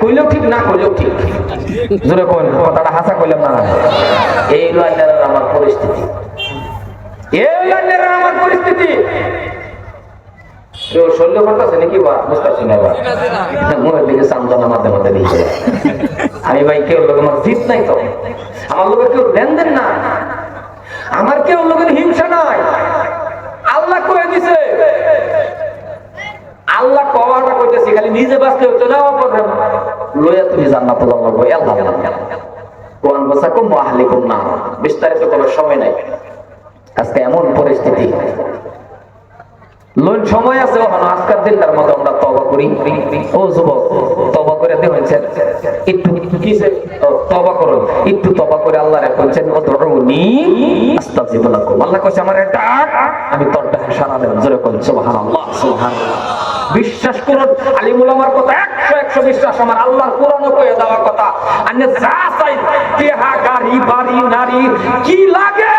কইলেও ঠিক, না কইলেও ঠিক। জোরে কোন কথাটা হাসা কইলাম না এই আমার পরিস্থিতি। এই আমার পরিস্থিতি। আমি ভাই, কেউ লোক আমার জিত নাই তো। আমার লোকের কেউ দেন দেন না। আমার কেউ লোকের হিংসা নাই। আল্লাহ কয়ে দিছে আল্লাহ কওয়াটা কইতেছি, খালি নিজে বাঁচতে হতো না অপর লইয়া তুমি জান্নাত আল্লাহ বই আল্লাহ কোরআন বসাকুম ওয়া আহলিকুম না বিস্তারিত করার সময় নাই। আজকে এমন পরিস্থিতি। লোন সময় আছে ওখানে আজকের দিনটার মতো আমরা তবা করি। ও যুবক তবা করে দেখেছেন একটু কিসে? তবা করো। একটু তবা করে আল্লাহ রেখেছেন ও ধরুনি আস্তাজিব লাকুম। আল্লাহ কইছে, আমার ডাক আমি তোর ডাকে সারা দেব। জোরে কোন সুবহানাল্লাহ সুবহানাল্লাহ। বিশ্বাস করুন, আলিমুল আমার কথা একশো একশো বিশ্বাস, আমার আল্লাহর কোরআন কয়ে দেওয়ার কথা। আনে যা চাই দেহা গাড়ি, বাড়ি, নারী, কি লাগে?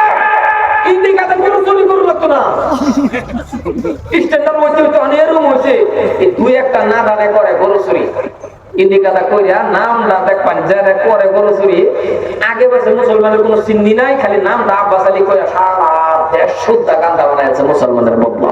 একটা না করে করে আগে বসে মুসলমানের কোনো খালি শুদ্ধা মুসলমানের বদলা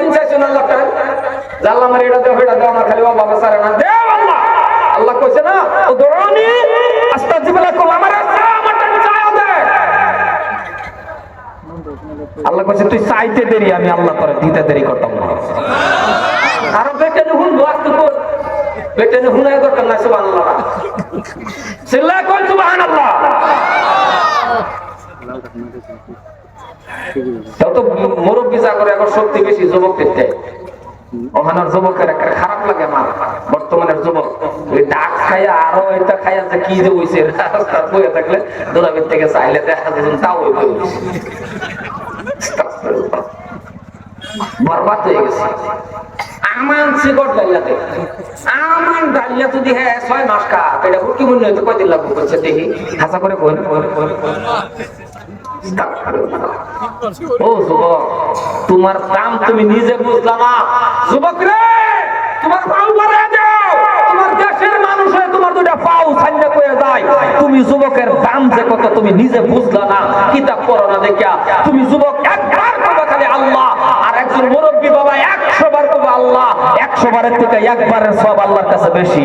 কয়দিন চাইছো আল্লাহ তার জাল্লা মারি এটা দেও এটা দেও, আমার খালি বাবা বেচারে না। দেও আল্লাহ। আল্লাহ কইছে না, ও দরানি আস্তাজিব লাকুম আমার আচ্ছা আমার দেয় আল্লাহ কাছে তুই চাইতে দেরি, আমি আল্লাহ করে দিতে দেরি করতাম না। আরও বেটে হুন ওয়াক্ত কর। বেটে হুন আয় দরকার না সুবহানাল্লাহ। সিল্লা কোন সুবহানাল্লাহ। তাও তো মুরব্বি যা করে, এখন শক্তি বেশি যুবক পেতে ওখানের যুবকের একটা খারাপ লাগে আমার। বর্তমানের যুবক। ওই ডাক খাইয়া আরও এটা খাইয়া যে কি যে বইয়ে থাকলে দোলাবির থেকে চাইলে দেখা যাচ্ছে তাও ওই বরবাদ হয়ে গেছে। আমান সিগট ডালিয়াতে আমান ডালিয়া যদি হ্যাঁ ছয় মাস কা কি মনে কয়দিন লাগবে করছে দেখি। হাসা করে ও যুবক, তোমার দাম তুমি নিজে বুঝলা না। যুবক রে, তোমার আল্লাহ, আর একজন মুরব্বী বাবা একশো বার আল্লাহ। থেকে একবারের সব আল্লাহর কাছে বেশি।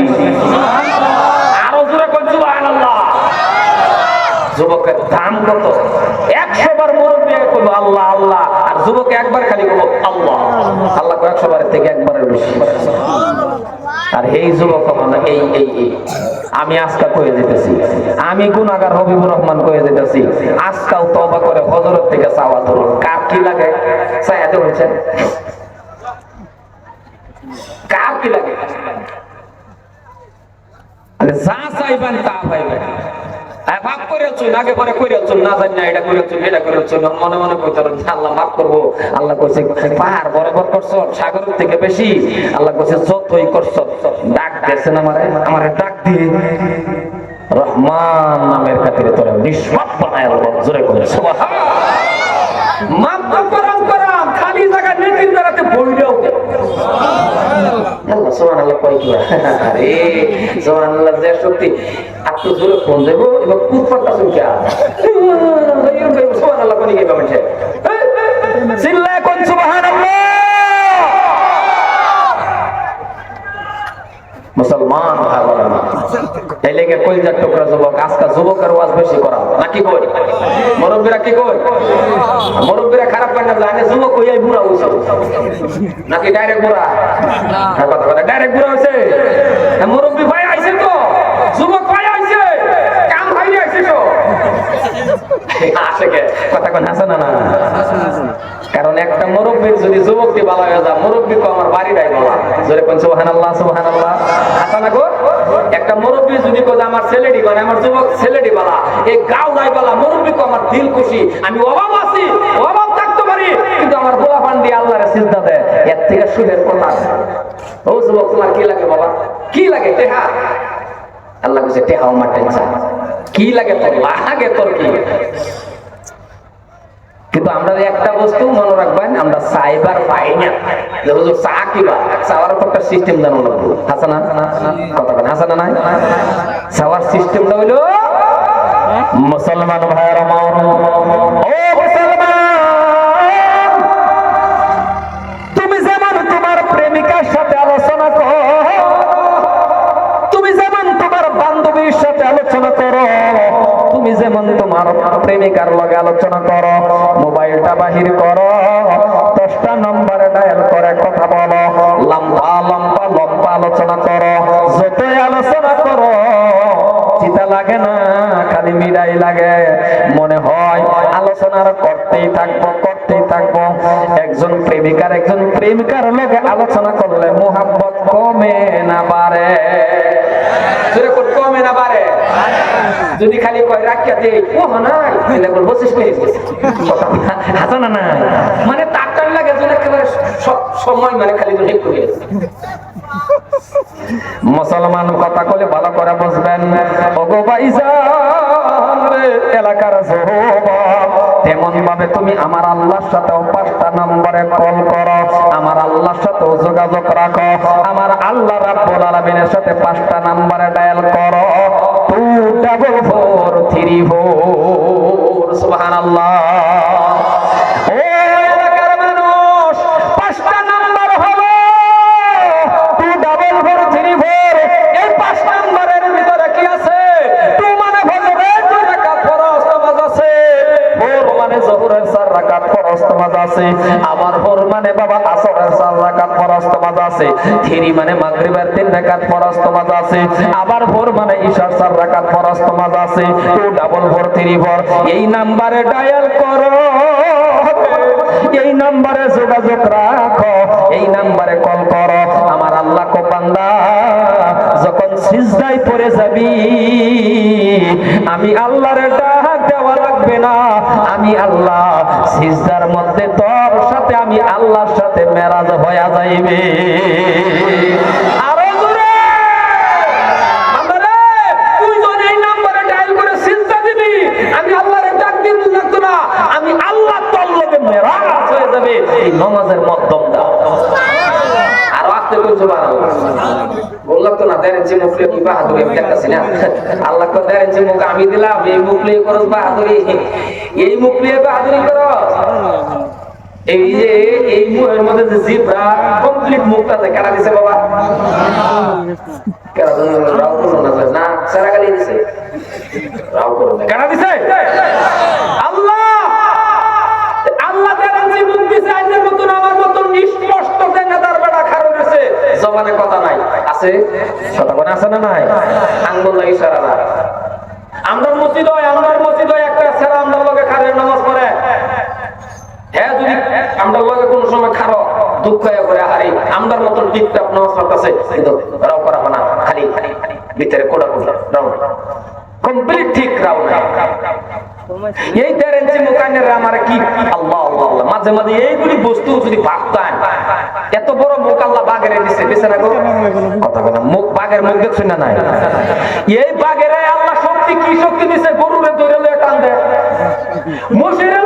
আরও জোরে কোন, সুবহানাল্লাহ। যুবকের দাম কত? একশো বার আল্লাহ আল্লাহ। আর যুবক একবার খালি আল্লাহ। আল্লাহ একশো বারের থেকে একবারের বেশি আর এই যুবক এই এই আমি আজকা কয়ে যেতেছি আমি গুনাগার হবিবুর রহমান কয়ে যেতেছি আজকাও তবা করে হজরত থেকে চাওয়া ধরুন কার কি লাগে? চাইতে হয়েছে কার কি লাগে? যা চাইবেন তা পাইবেন হ্যাঁ, মাফ করে আগে পরে করে না জানি না এটা করে এটা করে মনে মনে কইতে আল্লাহ মাফ করব। আল্লাহ কইছে পাহাড় বরাবর করছ সাগরের থেকে বেশি। আল্লাহ কইছে যতই করছ ডাক দিয়েছেন ডাক দিয়ে। রহমান নামের খাতিরে তোরা নিষ্পাপ বানায় খালি জায়গা নেতির আল্লাহ সুবহানাল্লাহ কয় কি আরে সুবহানাল্লাহ যে সত্যি এত জোরে ফোন দেব এবার কুতপাটা শুনকা মানে কোন সুবহানাল্লাহ মুসলমান ভাই বলেন এই লেগে টুকরা যুবক আজকাল যুবকের ওয়াজ বেশি করা নাকি কই? মুরব্বীরা কি কই? মুরব্বীরা খারাপ পায় না জানে যুবক হইয়াই বুড়া হইছে। নাকি ডাইরেক্ট বুড়া? হ্যাঁ, কথা কথা ডাইরেক্ট বুড়া হইছে? হ্যাঁ, মুরব্বী ভাই আইছে তো। যুবক ভাই আইছে। কাম ভাই আইছে তো। আসে কে? কথা কোন হাসে না না? মুরব্বীর যদি যুবকটি ভালো হয়ে যায়, মুরব্বী কো আমার বাড়ি নাই বলা জোরে কোন, সুবহানাল্লাহ সুবহানাল্লাহ। হাসা না গো, একটা মুরব্বী যদি কোজ আমার ছেলেটি মানে আমার যুবক ছেলেটি বালা এই গাও নাই বালা মুরব্বীকে আমার দিল খুশি, আমি অভাব আছি, অভাব থাকতে পারি, কিন্তু আমার গোলা দিয়ে আল্লাহরে চিন্তা দেয়, এর থেকে সুখের কথা ও যুবক, তোমার কি লাগে বাবা? কি লাগে টেহা? আল্লাহ কাছে টেহা আমার টেনশন কি লাগে তোর? লাগে তোর কি? কিন্তু আমরা একটা বস্তু মনে রাখবেন, আমরা সাইবার পাই না চা কিবা চাওয়ার একটা সিস্টেম জানো হাসানা হাসানা নাই? চাওয়ার সিস্টেমটা হইল মুসলমান ভাইয়ের আমার তুমি তোমার আলোচনা তুমি তোমার সাথে আলোচনা করো তুমি যেমন তোমার প্রেমিকার লগে আলোচনা করো, মোবাইলটা বাহির করো, দশটা নম্বরে ডায়াল করে কথা বলো, লম্বা লম্বা লম্বা আলোচনা করো, যতই আলোচনা করো, চিতা লাগে না, খালি মিরাই লাগে। মনে হয় আলোচনার করতেই থাকব করতেই থাকব। একজন প্রেমিকার একজন প্রেমিকার লগে আলোচনা করলে মোহাম্মত কমে না বাড়ে জোরে কর কমে না বাড়ে যদি খালি কয়, রাখিয়া দে। ও নাই। তাহলে বলব শেষ করে না, নাই। মানে টান লাগে যেন একেবারে সব সময় মানে খালি হয়ে গেছে। মুসলমান কথা কলে ভালো করে বুঝবেন। ওগো এলাকার তেমন ভাবে তুমি আমার আল্লাহর সাথেও পাঁচটা নম্বরে কল করো। আমার আল্লাহর সাথেও যোগাযোগ রাখো। আমার আল্লাহ রাব্বুল সাথে পাঁচটা নম্বরে ডায়াল করো। Two double four three double four নাম্বারের ভিতরে কি আছে। টু মানে বাবা আসর চার রাকাত ফরজ নামাজ আছে, থিরি মানে মাগরিবের তিন রাকাত ফরজ নামাজ আছে, আবার ভোর মানে ইশার চার রাকাত ফরজ নামাজ আছে টু ডাবল ভোর, থ্রি ভোর। এই নাম্বারে ডায়াল করো, এই নাম্বারে যোগাযোগ রাখো, এই নাম্বারে কল করো। আমার বান্দা যখন সিজদায় যাবি, আমি আল্লাহর ডাক দেওয়া লাগবে না। আমি আল্লাহ সিজদার মধ্যে তোর সাথে, আমি আল্লাহর সাথে মেরাজ হয়ে যাইবে। আমি আল্লাহ তোর লগে মেরাজ হয়ে যাবে। এই নমাজের মধ্যমটা আরও আসতে বলছো বললাম তো না দেড় মুখলে কি বাহাদুরি দেখতেছি না? আল্লাহ কো দেড় ইঞ্চি মুখ আমি দিলাম, এই মুখলে করো বাহাদুরি। এই মুখলে বাহাদুরি করো। এই যে, এই মুখের মধ্যে যে জিব্রা কমপ্লিট মুখটা আছে কারা দিছে বাবা? কারা রাও করো না না, সারা গালি দিছে। রাও করো না। কারা দিছে আল্লাহ আল্লাহ দেন যে মুখ দিছে আইনের মতন আমার মতন স্পষ্ট নেতার বেড়া খারো গেছে জবানে কথা নাই আছে? কথা আছে না নাই? আঙ্গুল নাই ইশারা না আমরা মসজিদ হয় আমরা মসজিদ হয়, একটা ছেড়া আমরা লগে খারের নামাজ পড়ে। হ্যাঁ যদি আমরা লগে কোন সময় খারো, দুঃখ করে হারি আমরার মতন টিপটাপ নামাজ পড়তেছে কিন্তু রাও করা না খালি খালি ভিতরে কোড়া কোড়া রাও। কমপ্লিট ঠিক রাও না এই আমার কি? আল্লাহ আল্লাহ মাঝে মাঝে এইগুলি বস্তু যদি ভাবতাম এত বড় মুখ আল্লাহ বাঘের দিছে বিছানা গো। কথা বলা মুখ বাঘের মুখ না নাই? এই বাগের আল্লাহ শক্তি কি শক্তি দিছে? গরুরে ধরে টান দেয়। মশিরে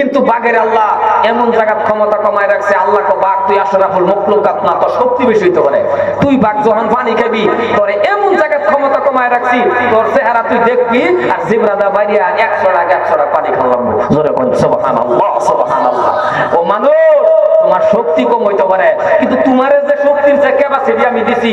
কিন্তু বাঘের আল্লাহ এমন জায়গা ক্ষমতা কমায় রাখছে আল্লাহ বাঘ, তুই আশরাফুল মখলুকাত না তোর শক্তি বেশি হইতে পারে। তুই বাঘ যখন পানি খাবি, তোরে এমন জায়গা ক্ষমতা কমায় রাখছি, তোর চেহারা তুই দেখবি, আর জিবরাদা বাইরিয়া একশো টাকা একশো টাকা পানি খাওয়াম জোরে ও মানুষ, তোমার শক্তি কম হইতে পারে, কিন্তু তোমার যে শক্তির যে ক্যাপাসিটি আমি দিছি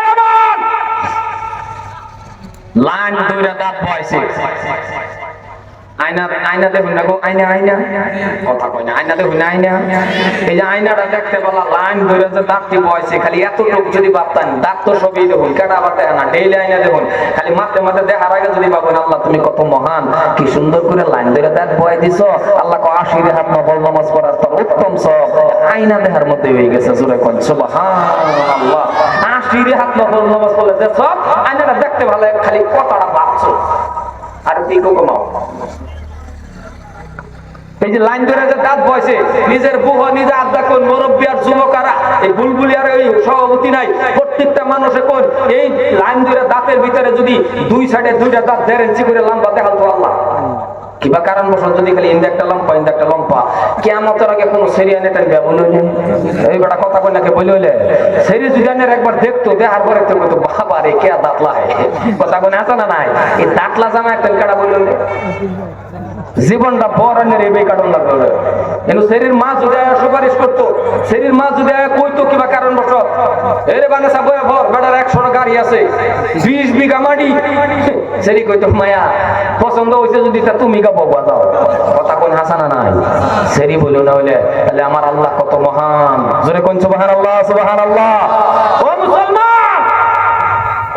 লাইন দুইটা দাঁত বয়সে আয়না আয়না দেখুন গো আয়না আয়না। কথা না আয়না। এই যে আয়নাটা দেখতে পেলা লাইন যে খালি এত লোক যদি ভাবতেন দাঁত তো সবই কাটা আবার না, ডেইলি আয়না খালি দেখার আগে যদি আল্লাহ তুমি কত মহান, কি সুন্দর করে লাইন ধরে দাঁত বয় দিছ। আল্লাহ কো আশির হাত নামাজ পড়ার উত্তম সব। আয়না দেখার মধ্যে হয়ে গেছে সুবহানাল্লাহ। আশির হাত নফল নামাজ পড়লে যে সব আয়নাটা দেখতে ভালো খালি কথাটা ভাবছ। আর কি কমাও এই যে লাইন ধরে যে দাঁত বয়সে, নিজের বুহ, নিজে আড্ডা কোন মুরব্বী আর যুবকারা, এই বুলবুলি আর এই সভাপতি নাই, প্রত্যেকটা মানুষে কোন এই লাইন ধরে দাঁতের ভিতরে যদি দুই সাইডে দুইটা দাঁত দেড় ইঞ্চি করে লম্বা দেখাল তো আল্লাহ। কিবা কারণ বসত যদি খালি ইন্দা একটা লম্পা, ইন্দা একটা লম্পা। কেমতের আগে কোনো সেরিয়া নেটার ব্যবহার হইলে এই কথা কই নাকি বলে হইলে? সেরি জুদানের একবার দেখতো, দেখার পরে তো কইতো বাবা কে দাঁতলা কথা কোনে আছে না নাই? এই দাঁতলা জামা একটা কাটা বলে জীবনটা বরণের এই বেকার কিন্তু শরীর মা যদি সুপারিশ করতো শরীর মা যদি কইতো কিবা কারণ বস এরে বানেসা বয়ে ভর, বেটার একশো গাড়ি আছে, বিশ বিঘা মাটি। সেরি কইতো, মায়া, পছন্দ হইছে যদি তা তুমি গা বগুয়া যাও কথা কোন হাসানা নাই। সেরি বলো না হইলে তাহলে আমার আল্লাহ কত মহান। জোরে কোন সুবাহান আল্লাহ সুবাহান আল্লাহ ও মুসলমান!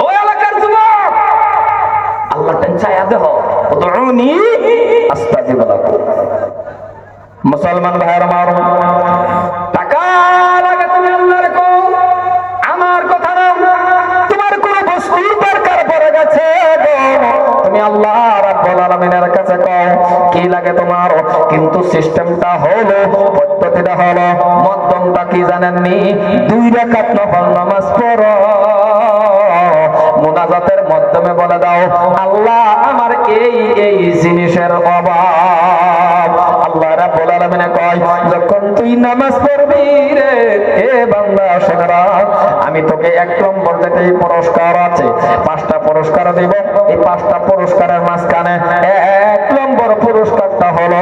ও এলাকার যুবক! আল্লাহ টেন চায়া দেহ উদউনি মুসলমান ভাইয়ের, আমার তুমি আল্লাহ রাব্বুল আলামিনের কাছে কি লাগে তোমার? কিন্তু সিস্টেমটা হলো, পদ্ধতিটা হলো, মধ্যমটা কি জানেননি? দুই রাকাত নফল নামাজ পড়ো। মাধ্যমে বলে দাও, আল্লাহ আমার এই এই জিনিসের অভাব। আল্লাহ রাব্বুল আলামিন কয়, যখন তুই নামাজ পড়বি রে, হে বান্দা শোনা আমি তোকে এক নম্বর এই পুরস্কার আছে, পাঁচটা পুরস্কার দিব। এই পাঁচটা পুরস্কারের মাঝখানে এক নম্বর পুরস্কারটা হলো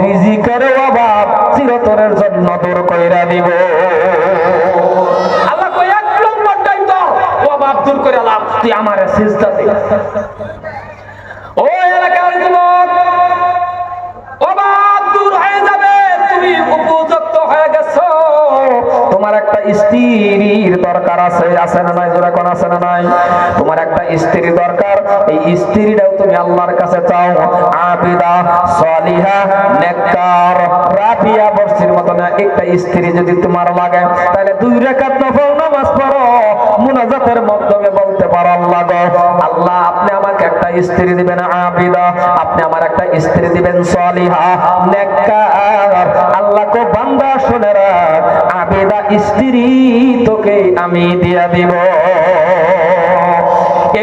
রিজিকের অভাব, চিরতরের জন্য দূর কইরা দিব। করে লাভ তুই আমার সিজদা দে। দরকার আছে আছে না নাই? জোরে কোন আছে না নাই? তোমার একটা স্ত্রী দরকার, এই স্ত্রীটাও তুমি আল্লাহর কাছে চাও। আবিদা, সালিহা, নেককার, রাফিয়া বর্ষির মতন একটা স্ত্রী যদি তোমার লাগে, তাহলে দুই রাকাত নফল নামাজ পড়ো, মুনাজাতের মাধ্যমে বলতে পারো, আল্লাহ গো, আল্লাহ আপনি আমাকে একটা স্ত্রী দিবেন আবিদা, আপনি আমার একটা স্ত্রী দিবেন সালিহা, নেককার। আল্লাহ কো বান্দা শুনে রাখ, আবিদা স্ত্রী তোকে আমি দিয়া দিব।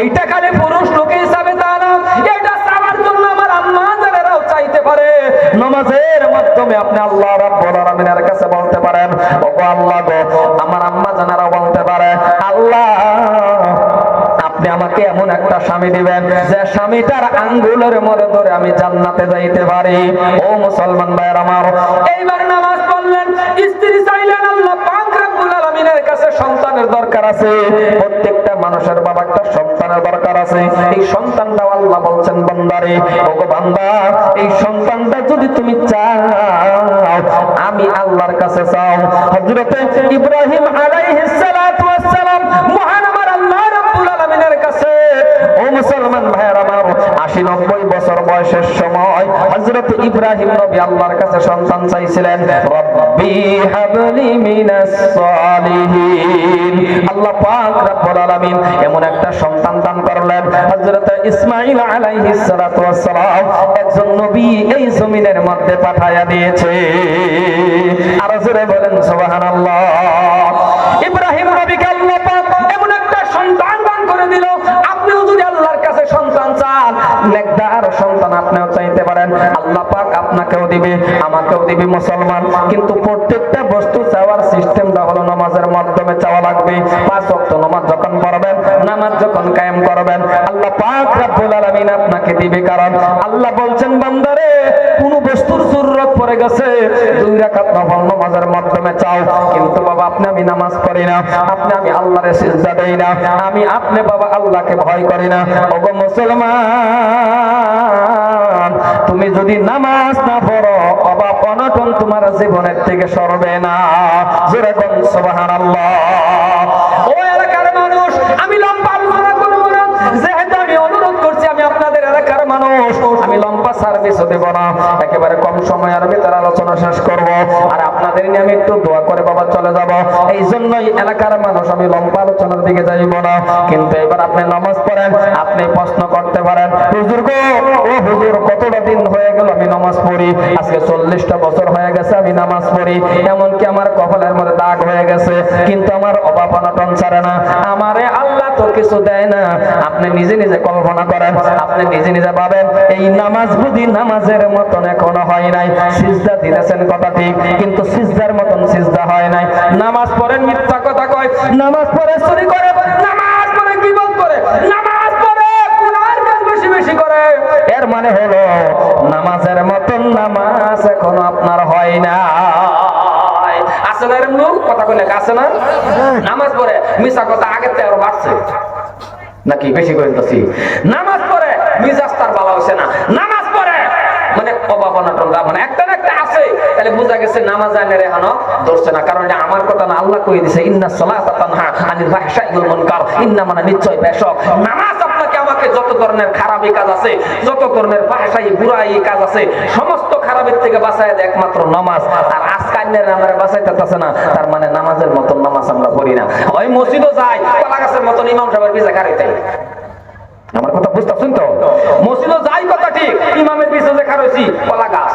এইটা খালি পুরুষ লোকে হিসাবে আপনি আমাকে এমন একটা স্বামী দিবেন, যে স্বামীটার আঙ্গুলের মরে ধরে আমি জান্নাতে যাইতে পারি। ও মুসলমান ভাইয়ের আমার, এইবার নামাজ পড়লেন, স্ত্রী চাইলেন আল্লাহ সন্তানের দরকার আছে, প্রত্যেকটা মানুষের বাবা একটা সন্তানের দরকার আছে। এই সন্তানটা আল্লাহ বলছেন, বান্দারে, ওগো বান্দা, এই সন্তানটা যদি তুমি চাও, আমি আল্লাহর কাছে চাও। হযরতে ইব্রাহিম আলাইহিস সালাতু ওয়াস সালাম মহান আমার আল্লাহ রাব্বুল আলামিনের কাছে, ও মুসলমান আমার আশি নব্বই বছর বয়সের সময় হযরত ইব্রাহিম নবী আল্লাহর কাছে সন্তান চাইছিলেন আল্লাহ পাক রব্বুল আলামিন এমন একটা সন্তান দান করলেন, হযরত ইসমাঈল আলাইহিস সালাতু ওয়াস একজন নবী এই জমিনের মধ্যে পাঠায়া দিয়েছে। আর জোরে বলেন, সুবহানাল্লাহ। ইব্রাহিম নবীকে আল্লাহ পাক এমন একটা সন্তান দান করে দিল, আপনিও যদি আল্লাহর কাছে সন্তান চান নেকদার সন্তান আপনিও চাইতে পারেন। আল্লাহ পাক আপনাকেও দিবে, আমাকেও দিবে মুসলমান। কিন্তু প্রত্যেকটা বস্তু চাওয়ার হলো নামাজের মাধ্যমে চাওয়া লাগবে। পাঁচ নামাজ যখন নামাজ যখন কায়েম করবেন, আল্লাহ পাক আপনাকে দিবে। কারণ আল্লাহ বলছেন কোন বস্তুর জরুরত পড়ে গেছে, দুই নফল নামাজের মাধ্যমে চাও। কিন্তু বাবা, আপনি আমি নামাজ না, আপনি আমি দেই না, আমি আপনি বাবা আল্লাহকে ভয় করি না। ওগো মুসলমান! তুমি যদি নামাজ না পড়ো অবা অনটন তোমার জীবনের থেকে সরবে না। যেরকম সবাহ সুবহানাল্লাহ। লম্বা সার্ভিস দেব না। একেবারে কম সময় আর ভিতরে আলোচনা শেষ করব। আর আপনাদের নিয়ে আমি একটু দোয়া করে বাবা চলে যাব। এই জন্যই এলাকার মানুষ আমি লম্বা আলোচনার দিকে যাইব না। কিন্তু এবার আপনি নামাজ পড়েন, আপনি প্রশ্ন করতে পারেন, হুজুর গো, ও হুজুর কতটা দিন হয়ে গেল আমি নামাজ পড়ি? আজকে চল্লিশটা বছর হয়ে গেছে, আমি নামাজ পড়ি। এমনকি আমার কপালের মধ্যে দাগ হয়ে গেছে, কিন্তু আমার অভাব ছাড়ে না। আমারে আল্লাহ তো কিছু দেয় না। আপনি নিজে নিজে কল্পনা করেন, আপনি নিজে নিজে ভাবেন, এই নামাজ বুঝি নামাজের মতন এখনও হয় নাই। সিজদা দিতেছেন কথা ঠিক, কিন্তু সিজদার মতন সিজদা হয় নাই। নামাজ পড়েন মিথ্যা কথা কয়, নামাজ পড়ে চুরি করে, নামাজ পড়ে কিবত করে নামাজ পড়ে কুরআন কাজ বেশি বেশি করে এর মানে হলো নামাজের মতন নামাজ এখনও আপনার হয় না আছে না এরকম লোক? কথা কইলে আছে না? নামাজ পড়ে মিশা কথা আগের থেকে আরও বাড়ছে। নাকি বেশি করে নামাজ পড়ে মিজাজ তার হয়েছে না। নামাজ পড়ে মানে অভাব অনটন মানে একটা না একটা আছে তাহলে বোঝা গেছে নামাজ আনে রেহানো ধরছে না। কারণ আমার কথা না আল্লাহ কই দিছে ইন্না সালাতা তানহা আনিল ফাহশাই ওয়াল মুনকার ইন্না মানে নিশ্চয় বেশক। নামাজ যত ধরনের খারাপই কাজ আছে, যত ধরনের ভাষাই বুড়াই কাজ আছে, সমস্ত খারাপের থেকে বাঁচায় একমাত্র নামাজ। আর আজকালের আমরা বাঁচাইতেছে না, তার মানে নামাজের মতন নামাজ আমরা পড়ি না। ওই মসজিদও যাই কলা গাছের মতন ইমাম সাহেবের পিছে খারাইতে আমার কথা বুঝতে শুনতো মসজিদও যাই কথা ঠিক, ইমামের পিছে যে খারাইছি কলা গাছ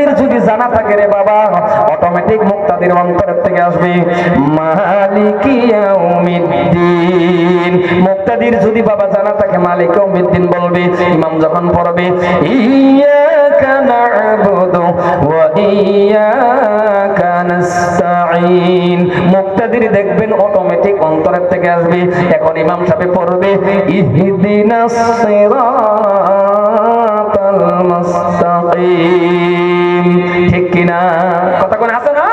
মুক্তাদির যদি জানা থাকে রে বাবা অটোমেটিক মুক্তাদির অন্তরের থেকে আসবে, মালিকি ইয়াউমিদ্দিন। মুক্তাদির যদি বাবা জানা থাকে, মালিক ইয়াউমিদ্দিন বলবে, ইমাম যখন পড়বে ইয়াকা না'বুদু ওয়া ইয়াকা নাস্তাঈন। মুক্তাদির দেখবেন অটোমেটিক অন্তরের থেকে আসবে। এখন ইমাম সাহেব পড়বে, ইহদিনাস সিরাতাল মুস্তাকিম। কিনা কথা কোন আছে না?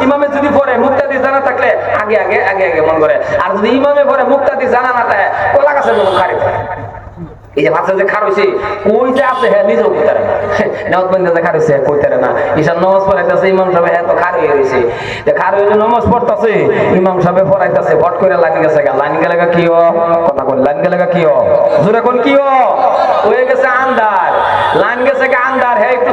ইমামে যদি পড়ে, মুক্তাদি জানা থাকলে আগে আগে আগে আগে মন করে। আর যদি ইমামে পড়ে, মুক্তাদি জানা না থাকে, কলা গাছের না। না। নামাজ পড়তাছে, ইমাম ভট করে গেছে লাইন গেলে কথা লাইন জোরে কোন গেছে আন্দার লাইন গেছে হ্যাঁ একটু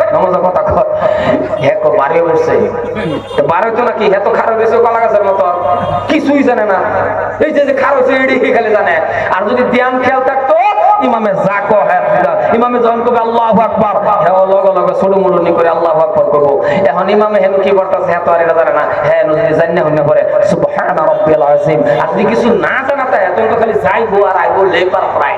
কই কথা কর কো বাড়ি উঠছে তো নাকি? তো খারাপ হয়েছে কলা গাছের মতো। কিছুই জানে না। এই যে যে খারাপ হয়েছে এডি খালি জানে। আর যদি ধ্যান, খেয়াল থাকতো, ইমামে যা কো হ্যাঁ ইমামে যখন কবে আল্লাহ লগে লগে ছোট মুলনি করে আল্লাহ আকবার করব এখন ইমামে হেন কি করতেছে? হ্যাঁ তো জানে জানি কিছু না জানাতে এখন তো খালি যাইবো আর আইবো লেবার প্রায়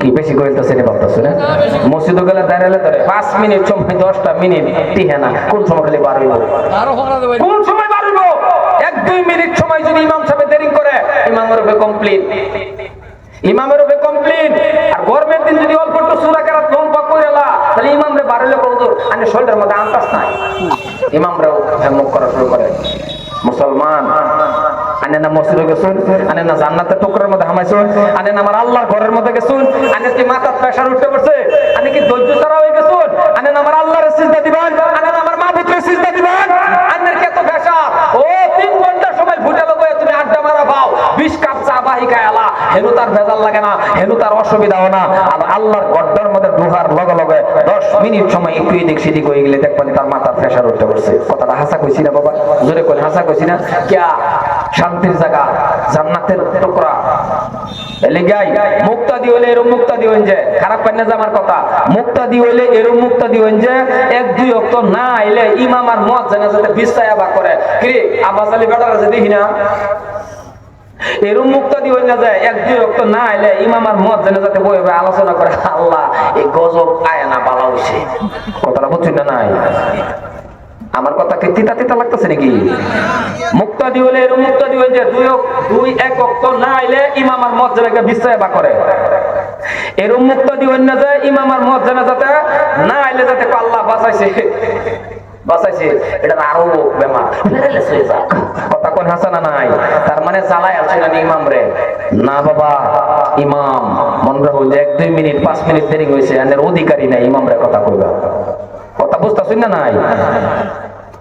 কি বেশি করে ভাবতেছে না? মসজিদ গেলে দাঁড়ালে ধরে পাঁচ মিনিট সময় দশটা মিনিট টিহে না কোন সময় খালি কোন সময় এক দুই মিনিট সময় যদি ইমাম সাহেব দেরি করে ইমামের উপরে কমপ্লিট ইমামের উপরে কমপ্লিট আর গরমের দিন যদি অল্প একটু সুরা কেরাত আনে শরীরের মধ্যে আন্তাস নাই। ইমামরাও মুখ করা শুরু করে। মুসলমান। মধ্যে আল্লাহর ঘরের মধ্যে কি মাথার প্রেশার উঠতে কি হয়ে গেছুন, আনে আমার আল্লাহর সিজদা দিবেন আনে না আমার মাহবুবের সিজদা দিবেন আনের কে তো প্রেশার ও তিন ঘণ্টার সময় ভুটে লোক তুমি আড্ডা মারা পাও বিশ কাপ চা বাহিকা এলা হেনু তার ভেজাল লাগে না, হেনু তার অসুবিধাও না। আর আল্লাহর গড্ডার মধ্যে দুহার লগে লগে দশ মিনিট সময় একটু এদিক সেদিক হয়ে গেলে দেখবেন তার মাথার প্রেশার উঠতে পড়ছে কথাটা হাসা কইছি না বাবা, জোরে করে হাসা কইছি না। কিয়া? শান্তির জায়গা, জান্নাতের টুকরা। হলে যে, খারাপ আমার যে, এক, দুই মত জানা যাতে বিস্তায় আবার করে। কি আব্বাস আলী বেটার আছে, দেখি না। এরম মুক্তাদি হয়ে না যায়, এক, দুই রক্ত না আইলে ইমাম আর মত জেনে যাতে বই বই আলোচনা করে, আল্লাহ, এই গজব আয় না, বালা হইছে। কথাটা বুঝছেন না নাই? আমার কথা কি তিতা তিতা লাগতেছে নাকি? মুক্তাদি হলে এরম মুক্তাদি হয়ে যায় দুই দুই, এক অক্ত না আইলে ইমাম আর মত জেনে বিশ্রায় বা করে। এরম মুক্তাদি হয়ে না যায়, ইমাম আর মত জেনে যাতে না আইলে যাতে আল্লাহ বাঁচাইছে। বাঁচাইছে এটা আরও বেমার। কোন হাসানা নাই। তার মানে জ্বালায় না ইমাম রে। না বাবা, ইমাম। মন রাখো যে এক, দুই মিনিট, পাঁচ মিনিট দেরি হয়েছে, এদের অধিকারী নাই, ইমাম রে কথা কইবা। কথা বুঝতেছেন না নাই?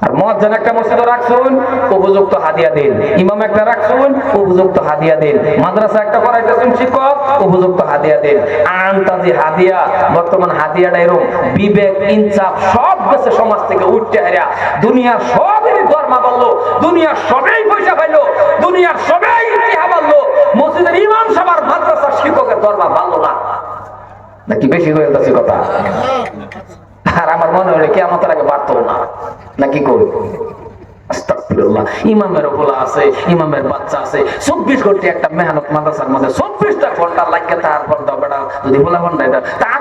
আর একটা মসজিদ রাখছুন, উপযুক্ত হাদিয়া দিন। ইমাম একটা রাখছুন, উপযুক্ত হাদিয়া দিন। মাদ্রাসা একটা করাইতেছেন শিক্ষক, উপযুক্ত হাদিয়া দিন। আন্তাজি হাদিয়া, বর্তমান হাদিয়াটা এরকম বিবেক, ইনসাফ সব গেছে সমাজ থেকে উঠতে হারিয়া। দুনিয়ার ধর্মা বলল দুনিয়ার সবাই পয়সা পাইলো দুনিয়ার সবাই ইতিহা বলল মসজিদের ইমাম সবার মাদ্রাসার শিক্ষকের ধর্মা ভালো না। নাকি বেশি হয়ে যাচ্ছে কথা? আর আমার মনে হলে কে আমার আগে বাড়তো না। নাকি কই? ইমামের ওপলা আছে, ইমামের বাচ্চা আছে, চব্বিশ ঘণ্টা একটা মেহনত মাদ্রাসার মধ্যে, চব্বিশটা ঘণ্টা লাগে তারপর যদি গোলা ঘণ্টা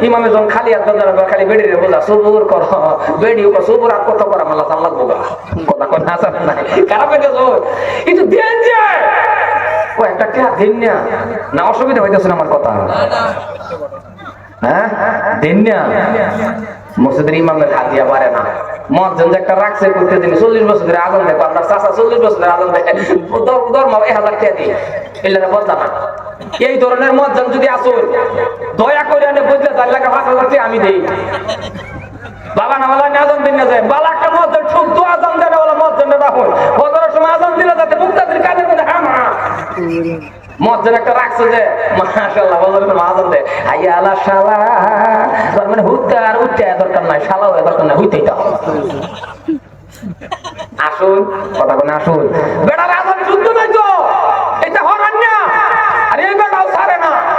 কি মন খালি হাত অসুবিধা কথা। হ্যাঁ? মসজিদের ইমামের হাতিয়া পারে না। মসজিদ যে একটা রাখছে করতে দিন চল্লিশ বছর ধরে আগুন দেখো। আপনার চাষা চল্লিশ বছর ধরে দেখে হাজার টাকা দিই? এলাকা বদলা না এই ধরনের মসজিদ যদি আসুন দয়া করে এনে বুঝলে চার লাখ পাঁচ হাজার আমি দিই। বাবা না বলা আজান দিন না যায় বালা একটা আজান বলে সময় আজান দিলে যাতে মুক্তাদের মধ্যে হ্যাঁ মা একটা রাখছে যে, মাশাআল্লাহ বলতে মাজান দে আইয়া আলা তার মানে হুত্তে আর দরকার নাই দরকার নাই আসুন, কথা কোন আসুন। বেটা রাজন শুদ্ধ নাই তো এটা হরান না আর এই বেটাও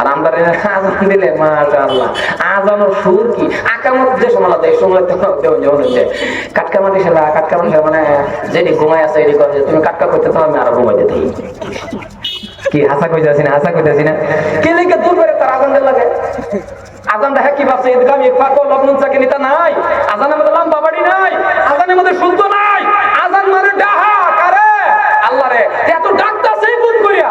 আর আমরা আজান দিলে, মাশাআল্লাহ। আজানোর সুর কি? আকামত যে সময় এই সময় কাটকা মাটি কাটকা মাটি মানে যেটি ঘুমাই আছে, এটি করে তুমি কাটকা করতে তো আমি আরও ঘুমাইতে থাকি কি হাসা না হাসা না? কে লেগে দূর করে তার আজান লাগে? দেখা কি ভাবছে? ঈদগাহ আমি ফাঁকো লগ্ন চাকে নিতা নাই। আজানের মধ্যে বাড়ি নাই। আজানের মধ্যে শুদ্ধ নাই। আজান মানে ডাহা কারে আল্লাহ রে এত ডাক্তার সেই ভুল করিয়া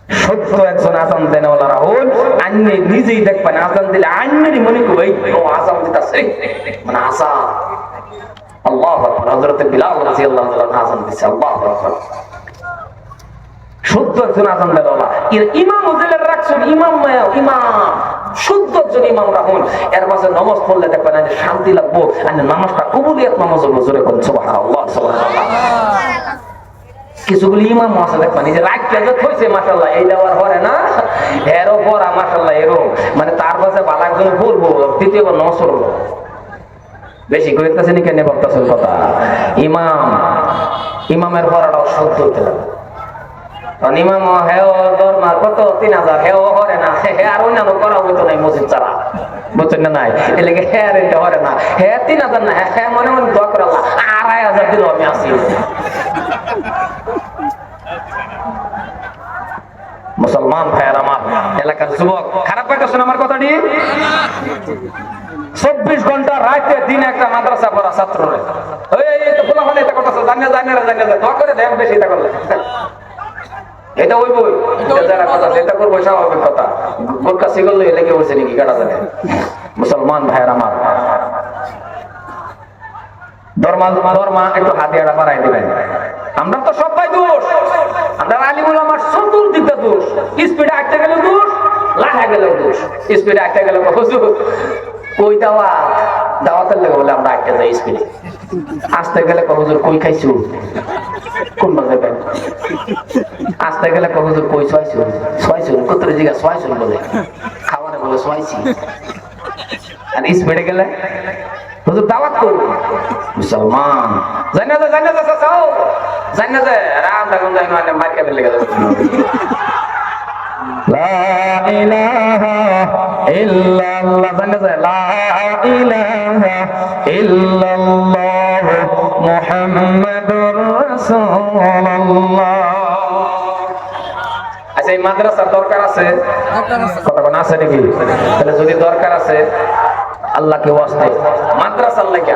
সত্য একজন নিজেই দেখবেন দিলে মনে করবে মানে আল্লাহ বিলাল শুদ্ধ একজন আজান দেন এর ইমাম ওদের রাখছেন, ইমাম ইমাম। শুদ্ধ একজন ইমাম রাখুন এর মাঝে নামাজ পড়লে দেখবেন যে শান্তি লাগবো আর নামাজটা কবুলিয়াত নামাজ জোরে কিছুগুলি ইমাম দেখবেন এই যে রাগ কেজে থইছে, মাশাআল্লাহ, এই দেওয়ার পরে না এরও পর মাশাআল্লাহ, এরও মানে তার কাছে বালা একজন পড়ব দ্বিতীয়বার নসর বেশি কইতেছে নি কেন বলতেছেন কথা? ইমাম, ইমামের পড়াটা অশুদ্ধ হতে লাগে তিন হাজার হেও হরে না, হে আর অন্যান্য করা নাই মসজিদ ছাড়া। বুঝছেন না নাই? এলাকে হে আর না। হে তিন হাজার না, হে মনে মনে আড়াই হাজার দিল আমি আসি মুসলমান ভাইয়ের আমার এলাকার যুবক, খারাপ পাইতেছেন আমার কথাটি? চব্বিশ ঘণ্টা রাতে দিনে একটা মাদ্রাসা পড়া ছাত্র এটা কথা এটা মুসলমান ভাইয়ের আমার। ধর্মা একটু হাতিয়াটা বাড়াই দিবেন। আমরা তো সবাই দোষ। আমরা আলিমুল আমার চতুর্দিকটা দোষ। স্পিডে আটতে গেলে দোষ, লাহা গেলে দোষ। স্পিডে আটতে গেলে হুজুর কই দাওয়া দাওয়াতের লেগে বলে আমরা আটকে যাই স্পিডে। আসতে গেলে হুজুর, কই খাইছু? কোন বাজে পেন আসতে গেলে হুজুর, কই, ছয়ছু? ছয়ছু? কত জিগা ছয়ছু বলে। খাবারে বলে ছয়ছি। আর স্পিডে গেলে হুজুর দাওয়াত করব মুসলমান। জানা যা জানা যা চাও। জানা যা রাম দাগুন যাই মানে মার কেটে লেগে যাবে লা ইলাহা ইল্লাল্লাহ। জানা যা লা ইলাহা ইল্লাল্লাহ মুহাম্মাদুর রাসূলুল্লাহ। আচ্ছা এই মাদ্রাসার দরকার আছে? কতক্ষণ আছে নাকি? তাহলে যদি দরকার আছে আল্লাহকে ওয়াস্তে। মাদ্রাসা আল্লাহ কে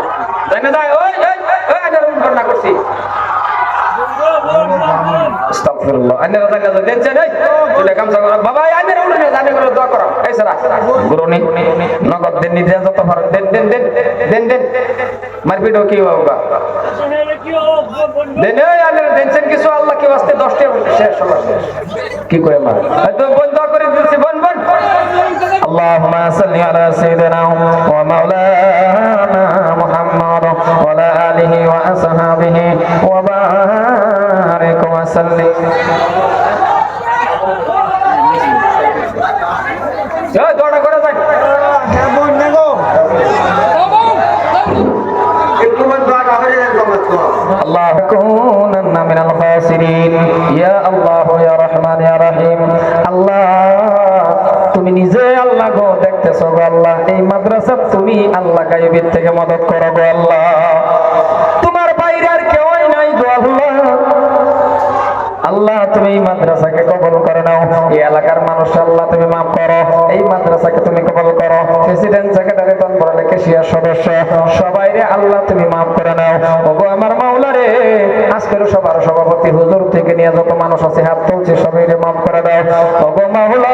জানে দাই ওই ওই ওই আগে ঘটনা করছি। আস্তাগফিরুল্লাহ। আন্নে রাজা কাজে দেখছেন, এই তুই কামসা করো বাবা আন্নে উঠে না জানে করে দোয়া করো এই সারা, গুরুনি, নগদ দেন নিজে যত পারো দেন দেন দেন দেন দেন। মারপিট কি দেন কিছু? আল্লাহ কি ওয়াস্তে 10 টা শেষ। কি হয়তো বন্ধ اللهم صل على سيدنا ومولانا محمد وعلى آله وأصحابه وبارك وسلم এই, দৌড়া করে যান। الله كونن من الخاسرين يا الله يا رحمن يا رحيم الله তুমি নিজে আল্লাহ গো আল্লাহ, এই মাদ্রাসা তুমি আল্লাহ গায়েবের থেকে মদত করো গো আল্লাহ। তোমার বাইরে আর কেউই নাই গো আল্লাহ। আল্লাহ, তুমি এই মাদ্রাসাকে কবল করে নাও। এই এলাকার মানুষ, আল্লাহ, তুমি মাফ করো। এই মাদ্রাসাকে তুমি কবল করো। প্রেসিডেন্ট সেক্রেটারি তন্ত্র কেশিয়ার সদস্য, সবাই রে আল্লাহ, তুমি মাফ করে নাও। ওগো আমার মাওলা রে, আজকের সবার সভাপতি, হুজুর থেকে নিয়ে যত মানুষ আছে, হাত তুলছে, সবাই রে মাফ করে দাও। ওগো মাওলা